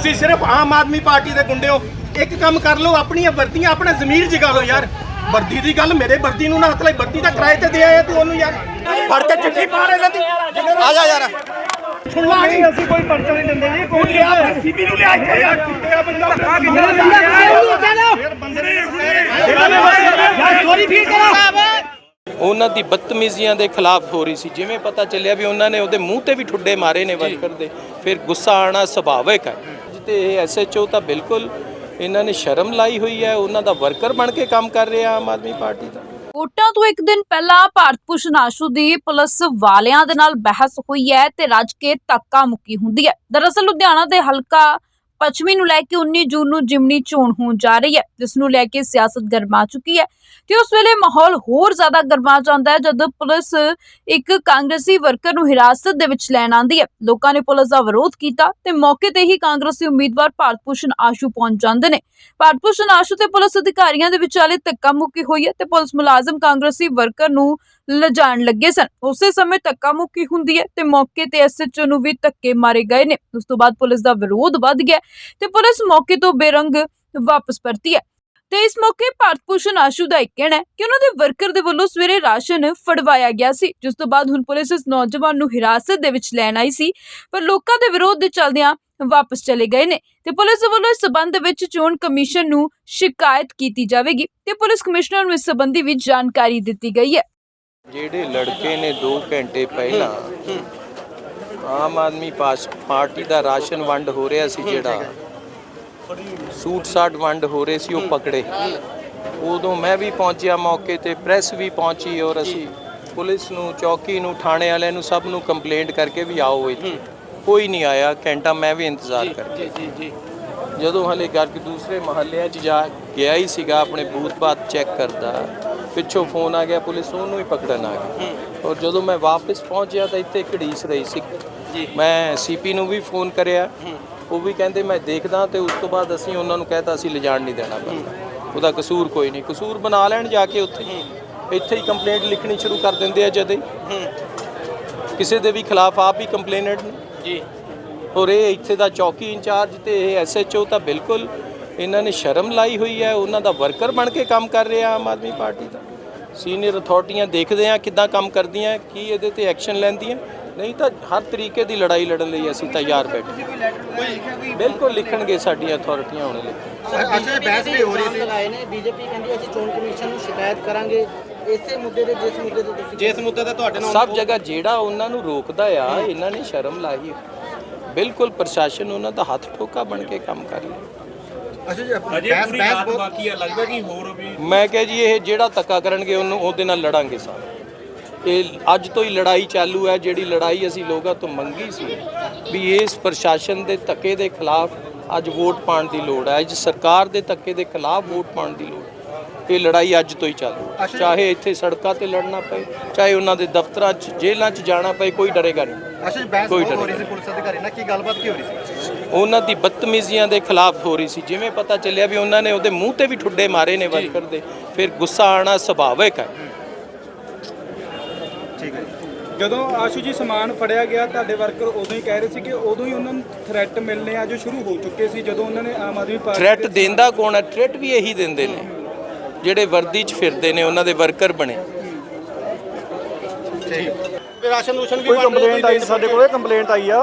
ਤੁਸੀਂ ਸਿਰਫ ਆਮ ਆਦਮੀ ਪਾਰਟੀ ਦੇ ਗੁੰਡੇ ਹੋ ਇੱਕ ਕੰਮ ਕਰ ਲਓ ਆਪਣੀਆਂ ਵਰਦੀਆਂ ਆਪਣਾ ਜ਼ਮੀਰ ਜਗਾ ਲਓ ਯਾਰ। ਵਰਦੀ ਦੀ ਗੱਲ ਮੇਰੇ ਵਰਦੀ ਨੂੰ ਨਾ ਹੱਥ ਲਾਈ ਵਰਦੀ ਦਾ ਕਿਰਾਏ ਤੇ ਦੇ ਆਇਆ ਤੂੰ ਉਹਨੂੰ ਯਾਰ। ਫੜ ਕੇ ਚਿੱਠੀ ਪਾ ਰਹੇ ਲੈਂਦੀ ਆ ਜਾ ਯਾਰ। ਸੁਣਵਾ ਨਹੀਂ ਅਸੀਂ ਕੋਈ ਪਰਚਾ ਨਹੀਂ ਦਿੰਦੇ ਜੀ ਕੋਈ ਲਿਆ ਸੀਪੀ ਨੂੰ ਲਿਆ ਇੱਥੇ ਯਾਰ। ਕਿੱਥੇ ਬੰਦਾ ਧੱਕਾ ਕੀਤਾ ਸੋਰੀ ਫੀਲ ਕਰੋ। ਉਹਨਾਂ ਦੀ ਬਦਤਮੀਜ਼ੀਆਂ ਦੇ ਖਿਲਾਫ ਹੋ ਰਹੀ ਸੀ। ਜਿਵੇਂ ਪਤਾ ਚੱਲਿਆ ਵੀ ਉਹਨਾਂ ਨੇ ਉਹਦੇ ਮੂੰਹ ਤੇ ਵੀ ਠੁੱਡੇ ਮਾਰੇ ਨੇ ਵਰਕਰ ਦੇ। ਫਿਰ ਗੁੱਸਾ ਆਣਾ ਸੁਭਾਵਿਕ ਹੈ। ਤੇ ਇਹ ਐਸਐਚਓ ਤਾਂ ਬਿਲਕੁਲ ਇਹਨਾਂ ਨੇ ਸ਼ਰਮ ਲਾਈ ਹੋਈ ਹੈ, ਉਹਨਾਂ ਦਾ ਵਰਕਰ ਬਣ ਕੇ ਕੰਮ ਕਰ ਰਿਹਾ ਆਮ ਆਦਮੀ ਪਾਰਟੀ ਦਾ। ਵੋਟਾਂ ਤੋਂ ਇੱਕ ਦਿਨ ਪਹਿਲਾਂ ਭਾਰਤ ਭੂਸ਼ਣ ਆਸ਼ੂ ਦੀ ਪੁਲਿਸ ਵਾਲਿਆਂ ਦੇ ਨਾਲ ਬਹਿਸ ਹੋਈ ਹੈ ਤੇ ਰੱਜ ਕੇ ਧੱਕਾ ਮੁੱਕੀ ਹੁੰਦੀ ਹੈ। ਦਰਅਸਲ ਲੁਧਿਆਣਾ ਦੇ ਹਲਕਾ ਪੱਛਮੀ ਨੂੰ ਲੈ ਕੇ 19 ਜੂਨ ਨੂੰ ਜਿਮਨੀ ਚੋਣ ਹੋਣ ਜਾ ਰਹੀ ਹੈ, ਜਿਸ ਨੂੰ ਲੈ ਕੇ ਸਿਆਸਤ ਗਰਮਾ ਚੁੱਕੀ ਹੈ ਤੇ ਉਸ ਵੇਲੇ ਮਾਹੌਲ ਹੋਰ ਜ਼ਿਆਦਾ ਗਰਮਾ ਜਾਂਦਾ ਹੈ, ਜਦ ਪੁਲਿਸ ਇੱਕ ਕਾਂਗਰਸੀ ਵਰਕਰ ਨੂੰ ਹਿਰਾਸਤ ਦੇ ਵਿੱਚ ਲੈਣ ਆਂਦੀ ਹੈ। ਲੋਕਾਂ ਨੇ ਪੁਲਿਸ ਦਾ ਵਿਰੋਧ ਕੀਤਾ ਤੇ ਮੌਕੇ ਤੇ ਹੀ ਕਾਂਗਰਸੀ ਉਮੀਦਵਾਰ ਭਾਰਤ ਭੂਸ਼ਣ ਆਸ਼ੂ ਪਹੁੰਚ ਜਾਂਦੇ ਨੇ। ਭਾਰਤ ਭੂਸ਼ਣ ਆਸ਼ੂ ਤੇ ਪੁਲਿਸ ਅਧਿਕਾਰੀਆਂ ਦੇ ਵਿਚਾਲੇ ਧੱਕਾ ਮੁੱਕੀ ਹੋਈ ਹੈ ਤੇ ਪੁਲਿਸ ਮੁਲਾਜ਼ਮ ਕਾਂਗਰਸੀ ਵਰਕਰ ਨੂੰ ਲਿਜਾਣ ਲੱਗੇ ਸਨ। ਉਸੇ ਸਮੇਂ ਧੱਕਾ ਮੁੱਕੀ ਹੁੰਦੀ ਹੈ ਤੇ ਮੌਕੇ ਤੇ ਐਸਐਚਓ ਨੂੰ ਵੀ ਧੱਕੇ ਮਾਰੇ ਗਏ ਨੇ। ਉਸ ਤੋਂ ਬਾਅਦ ਪੁਲਿਸ ਦਾ ਵਿਰੋਧ ਵੱਧ ਗਿਆ ਤੇ ਪੁਲਿਸ ਮੌਕੇ ਤੋਂ ਬੇਰੰਗ ਵਾਪਸ ਪਰਤੀ ਹੈ। ਤੇ ਇਸ ਮੌਕੇ ਭਾਰਤ ਭੂਸ਼ਣ ਆਸ਼ੂ ਦਾ ਇਹ ਕਹਿਣਾ ਹੈ ਕਿ ਉਹਨਾਂ ਦੇ ਵਰਕਰ ਦੇ ਵੱਲੋਂ ਸਵੇਰੇ ਰਾਸ਼ਨ ਫੜਵਾਇਆ ਗਿਆ ਸੀ। ਜਿਸ ਤੋਂ ਬਾਅਦ ਹੁਣ ਪੁਲਿਸ ਇਸ ਨੌਜਵਾਨ ਨੂੰ ਹਿਰਾਸਤ ਦੇ ਵਿੱਚ ਲੈਣ ਆਈ ਸੀ, ਪਰ ਲੋਕਾਂ ਦੇ ਵਿਰੋਧ ਦੇ ਚੱਲਦਿਆਂ ਵਾਪਸ ਚਲੇ ਗਏ ਨੇ ਤੇ ਪੁਲਿਸ ਵੱਲੋਂ ਇਸ ਸਬੰਧ ਵਿੱਚ ਚੋਣ ਕਮਿਸ਼ਨ ਨੂੰ ਸ਼ਿਕਾਇਤ ਕੀਤੀ ਜਾਵੇਗੀ ਤੇ ਪੁਲਿਸ ਕਮਿਸ਼ਨਰ ਨੂੰ ਇਸ ਸੰਬੰਧੀ ਵੀ ਜਾਣਕਾਰੀ ਦਿੱਤੀ ਗਈ ਹੈ। ਜਿਹੜੇ ਲੜਕੇ ਨੇ 2 ਘੰਟੇ ਪਹਿਲਾਂ ਆਮ ਆਦਮੀ ਪਾਰਟੀ ਦਾ ਰਾਸ਼ਨ ਵੰਡ ਹੋ ਰਿਹਾ ਸੀ ਜਿਹੜਾ ਸੂਟ ਸਾਟ ਵੰਡ ਹੋ ਰਹੇ ਸੀ ਉਹ ਪਕੜੇ। ਉਦੋਂ ਮੈਂ ਵੀ ਪਹੁੰਚਿਆ ਮੌਕੇ ਤੇ ਪ੍ਰੈਸ ਵੀ ਪਹੁੰਚੀ ਔਰ ਅਸੀਂ ਪੁਲਿਸ ਨੂੰ ਚੌਕੀ ਨੂੰ ਥਾਣੇ ਵਾਲਿਆਂ ਨੂੰ ਸਭ ਨੂੰ ਕੰਪਲੇਂਟ ਕਰਕੇ ਵੀ ਆਓ ਇੱਥੇ। ਕੋਈ ਨਹੀਂ ਆਇਆ ਘੰਟਾ ਮੈਂ ਵੀ ਇੰਤਜ਼ਾਰ ਕਰਕੇ। ਜੀ ਜੀ ਜਦੋਂ ਹਲੇ ਘਰ ਕੇ ਦੂਸਰੇ ਮਹੱਲਿਆਂ 'ਚ ਜਾ ਗਿਆ ਹੀ ਸੀਗਾ ਆਪਣੇ ਬੂਥ ਬਾਤ ਚੈੱਕ ਕਰਦਾ। ਪਿੱਛੋਂ ਫੋਨ ਆ ਗਿਆ ਪੁਲਿਸ ਉਹਨੂੰ ਹੀ ਪਕੜਨ ਆ ਗਈ। ਔਰ ਜਦੋਂ ਮੈਂ ਵਾਪਸ ਪਹੁੰਚਿਆ ਤਾਂ ਇੱਥੇ ਘੜੀਸ ਰਹੀ ਸੀ। ਜੀ। ਮੈਂ ਸੀਪੀ ਨੂੰ ਵੀ ਫੋਨ ਕਰਿਆ। ਉਹ ਵੀ ਕਹਿੰਦੇ ਮੈਂ ਦੇਖਦਾ ਤੇ ਉਸ ਤੋਂ ਬਾਅਦ ਅਸੀਂ ਉਹਨਾਂ ਨੂੰ ਕਹਿਤਾ ਅਸੀਂ ਲਿਜਾਣ ਨਹੀਂ ਦੇਣਾ ਉਹਦਾ ਕਸੂਰ ਕੋਈ ਨਹੀਂ। ਕਸੂਰ ਬਣਾ ਲੈਣ ਜਾ ਕੇ ਉੱਥੇ। ਇੱਥੇ ਹੀ ਕੰਪਲੇਂਟ ਲਿਖਣੀ ਸ਼ੁਰੂ ਕਰ ਦਿੰਦੇ ਆ ਜਦੇ। ਕਿਸੇ ਦੇ ਵੀ ਖਿਲਾਫ ਆਪ ਹੀ ਕੰਪਲੇਨਟ ਜੀ। ਔਰ ਇਹ ਇੱਥੇ ਦਾ ਚੌਕੀ ਇੰਚਾਰਜ ਤੇ ਇਹ ਐਸਐਚਓ ਤਾਂ ਬਿਲਕੁਲ ਇਹਨਾਂ ਨੇ ਸ਼ਰਮ ਲਾਈ ਹੋਈ ਹੈ ਉਹਨਾਂ ਦਾ ਵਰਕਰ ਬਣ ਕੇ ਕੰਮ ਕਰ ਰਿਹਾ ਆਮ ਆਦਮੀ ਪਾਰਟੀ ਦਾ। ਸੀਨੀਅਰ ਅਥਾਰਟੀਆਂ ਦੇਖਦੇ ਆ ਕਿੱਦਾਂ ਕੰਮ ਕਰਦੀਆਂ ਕੀ ਇਹਦੇ ਤੇ ਐਕਸ਼ਨ ਲੈਂਦੀਆਂ। ਨਹੀਂ ਤਾਂ ਹਰ ਤਰੀਕੇ ਦੀ ਲੜਾਈ ਲੜਨ ਲਈ ਅਸੀਂ ਤਿਆਰ ਬੈਠੇ। ਬਿਲਕੁਲ ਲਿਖਣਗੇ ਸਾਡੀਆਂ ਅਥਾਰਟੀਆਂ ਹੁਣੇ ਲਿਖਣ ਅੱਛਾ ਬਹਿਸ ਵੀ ਹੋ ਰਹੀ ਸੀ। ਲਗਾਏ ਨੇ। ਬੀਜੇਪੀ ਕਹਿੰਦੀ ਅਸੀਂ ਚੋਣ ਕਮਿਸ਼ਨ ਨੂੰ ਸ਼ਿਕਾਇਤ ਕਰਾਂਗੇ। ਇਸੇ ਮੁੱਦੇ ਤੇ ਜਿਸ ਮੁੱਦੇ ਤੇ ਤੁਸੀਂ ਜਿਸ ਮੁੱਦੇ ਤੇ ਤੁਹਾਡੇ ਨਾਲ ਸਭ ਜਗ੍ਹਾ ਜਿਹੜਾ ਉਹਨਾਂ ਨੂੰ ਰੋਕਦਾ ਆ ਇਹਨਾਂ ਨੇ ਸ਼ਰਮ ਲਾਈ ਬਿਲਕੁਲ ਪ੍ਰਸ਼ਾਸਨ ਉਹਨਾਂ ਦਾ ਹੱਥ ਠੋਕਾ ਬਣ ਕੇ ਕੰਮ ਕਰ ਰਿਹਾ। ਅੱਛਾ ਜੀ ਬਹਿਸ ਬਹਿਸ ਬਹੁਤ ਬਾਕੀ ਹੈ ਲੱਗਦਾ ਕਿ ਹੋਰ ਵੀ ਮੈਂ ਕਿਹਾ ਜੀ ਇਹ ਜਿਹੜਾ ਧੱਕਾ ਕਰਨਗੇ ਉਹਨੂੰ ਉਹਦੇ ਨਾਲ ਲੜਾਂਗੇ ਸਾਰੇ। ਇਹ ਅੱਜ ਤੋਂ ਹੀ ਲੜਾਈ ਚਾਲੂ ਹੈ ਜਿਹੜੀ ਲੜਾਈ ਅਸੀਂ ਲੋਕਾਂ ਤੋਂ ਮੰਗੀ ਸੀ ਵੀ ਇਸ ਪ੍ਰਸ਼ਾਸਨ ਦੇ ਧੱਕੇ ਦੇ ਖਿਲਾਫ ਅੱਜ ਵੋਟ ਪਾਉਣ ਦੀ ਲੋੜ ਹੈ। ਅੱਜ ਸਰਕਾਰ ਦੇ ਧੱਕੇ ਦੇ ਖਿਲਾਫ ਵੋਟ ਪਾਉਣ ਦੀ ਲੋੜ ਹੈ। ਇਹ ਲੜਾਈ ਅੱਜ ਤੋਂ ਹੀ ਚਾਲੂ ਹੈ। ਚਾਹੇ ਇੱਥੇ ਸੜਕਾਂ ਤੇ ਲੜਨਾ ਪਏ ਚਾਹੇ ਉਹਨਾਂ ਦੇ ਦਫ਼ਤਰਾਂ 'ਚ ਜੇਲ੍ਹਾਂ 'ਚ ਜਾਣਾ ਪਏ ਕੋਈ ਡਰੇਗਾ ਨਹੀਂ। ਅੱਛਾ ਜੀ ਬਹਿਸ ਹੋ ਡਰ ਰਹੀ ਸੀ ਪੁਲਿਸ ਅਧਿਕਾਰੀ ਨਾਲ। ਕੀ ਗੱਲਬਾਤ ਕੀ ਹੋ ਰਹੀ ਸੀ? ਉਹਨਾਂ ਦੀ ਬਦਤਮੀਜ਼ੀਆਂ ਦੇ ਖਿਲਾਫ ਹੋ ਰਹੀ ਸੀ। ਜਿਵੇਂ ਪਤਾ ਚੱਲਿਆ ਵੀ ਉਹਨਾਂ ਨੇ ਉਹਦੇ ਮੂੰਹ ਤੇ ਵੀ ਠੁੱਡੇ ਮਾਰੇ ਨੇ ਵਰਕਰ ਦੇ। ਫਿਰ ਗੁੱਸਾ ਆਣਾ ਸੁਭਾਵਿਕ ਹੈ। ਠੀਕ ਹੈ ਜਦੋਂ ਆਸ਼ੂ ਜੀ ਸਮਾਨ ਫੜਿਆ ਗਿਆ ਤੁਹਾਡੇ ਵਰਕਰ ਉਦੋਂ ਹੀ ਕਹਿ ਰਹੇ ਸੀ ਕਿ ਉਦੋਂ ਹੀ ਉਹਨਾਂ ਨੂੰ ਥ੍ਰੈਟ ਮਿਲਨੇ ਆ ਜੋ ਸ਼ੁਰੂ ਹੋ ਚੁੱਕੇ ਸੀ ਜਦੋਂ ਉਹਨਾਂ ਨੇ ਆਮ ਆਦਮੀ ਪਾਰਟੀ ਥ੍ਰੈਟ ਦਿੰਦਾ ਕੌਣ ਹੈ? ਥ੍ਰੈਟ ਵੀ ਇਹੀ ਦਿੰਦੇ ਨੇ। ਜਿਹੜੇ ਵਰਦੀ 'ਚ ਫਿਰਦੇ ਨੇ ਉਹਨਾਂ ਦੇ ਵਰਕਰ ਬਣੇ। ਰਾਸ਼ਨ ਰੂਸ਼ਨ ਵੀ ਕੋਈ ਵੰਡ ਕੰਪਲੇਂਟ ਆਈ ਸਾਡੇ ਕੋਲੇ ਕੰਪਲੇਂਟ ਆਈ ਆ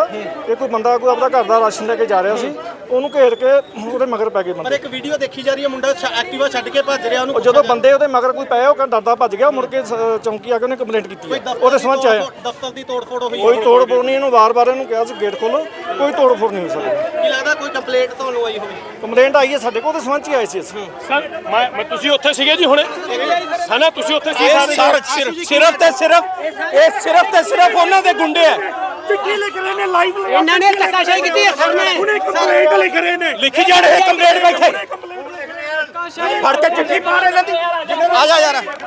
ਇਹ ਕੋਈ ਬੰਦਾ ਕੋਈ ਆਪਣਾ ਘਰ ਦਾ ਰਾਸ਼ਨ ਲੈ ਕੇ ਜਾ ਰਿਹਾ ਸੀ। ਉਹਨੂੰ ਘੇਰ ਕੇ ਉਹਦੇ ਮਗਰ ਪੈ ਗਏ ਪਰ ਬੰਦੇ। ਇੱਕ ਵੀਡੀਓ ਦੇਖੀ ਜਾ ਰਹੀ ਹੈ ਮੁੰਡਾ ਛ- ਐਕਟਿਵਾ ਛੱਡ ਕੇ ਭੱਜ ਰਿਹਾ ਉਹ ਉਹਨੂੰ ਜਦੋਂ ਬੰਦੇ ਉਹਦੇ ਮਗਰ ਕੋਈ ਪਏ ਉਹ ਕਹਿੰਦਾ ਡਰਦਾ ਭੱਜ ਗਿਆ ਉਹ ਮੁੜ ਕੇ ਸ- ਚੌਂਕੀ ਆ ਕੇ ਉਹਨੇ ਕੰਪਲੇਂਟ ਕੀਤੀ ਉਹਦੇ ਸੰਬੰਧ ਚ ਆਇਆ। ਤੋੜ- ਦਫ਼ਤਰ ਦੀ ਤੋੜਫੋੜ ਹੋਈ ਕੋਈ ਤੋੜ ਫੋੜ ਨਹੀਂ ਇਹਨੂੰ ਵਾਰ-ਵਾਰ ਇਹਨੂੰ ਕਿਹਾ ਸੀ ਗੇਟ ਖੋਲੋ ਕੋਈ ਤੋੜ ਫੋੜ ਨਹੀਂ ਹੋ ਸਕਦੀ। ਕੀ ਲੱਗਦਾ ਕੋਈ ਕੰਪਲੇਂਟ ਤੁਹਾਨੂੰ ਆਈ ਹੋਵੇ? ਕੰਪਲੇਂਟ ਆਈ ਹੈ ਸਾਡੇ ਕੋਲ ਉਹਦੇ ਸੰਬੰਧ ਚ ਹੀ ਆਏ ਸੀ ਅਸੀਂ। ਸਰ ਮੈਂ ਮੈਂ ਤੁਸੀਂ ਉੱਥੇ ਸੀਗੇ ਜੀ ਹੁਣੇ? ਹਨਾ ਤੁਸੀਂ ਉੱਥੇ ਸੀ ਸਾਰੇ? ਸਿਰਫ ਸਿਰਫ ਤੇ ਸਿਰਫ ਇਹ ਸਿਰਫ ਤੇ ਸਿਰਫ ਉਹਨਾਂ ਦੇ ਗੁੰਡੇ ਆ। ਇਹਨਾਂ ਨੇ ਧੱਕਾਸ਼ਾਹੀ ਕੀਤੀ ਹੈ ਸਰ ਨੇ। ਕੰਪਲੇਂਟ ਲਿਖ ਰਹੇ ਨੇ। ਲਿਖੀ ਜਾਣ ਇਹ ਕੰਪਲੇਂਟ ਬੈਠੇ। ਫੜ ਕੇ ਚਿੱਠੀ ਪਾ ਰਹੇ ਲੈਂਦੀ ਆ ਜਾ ਯਾਰ।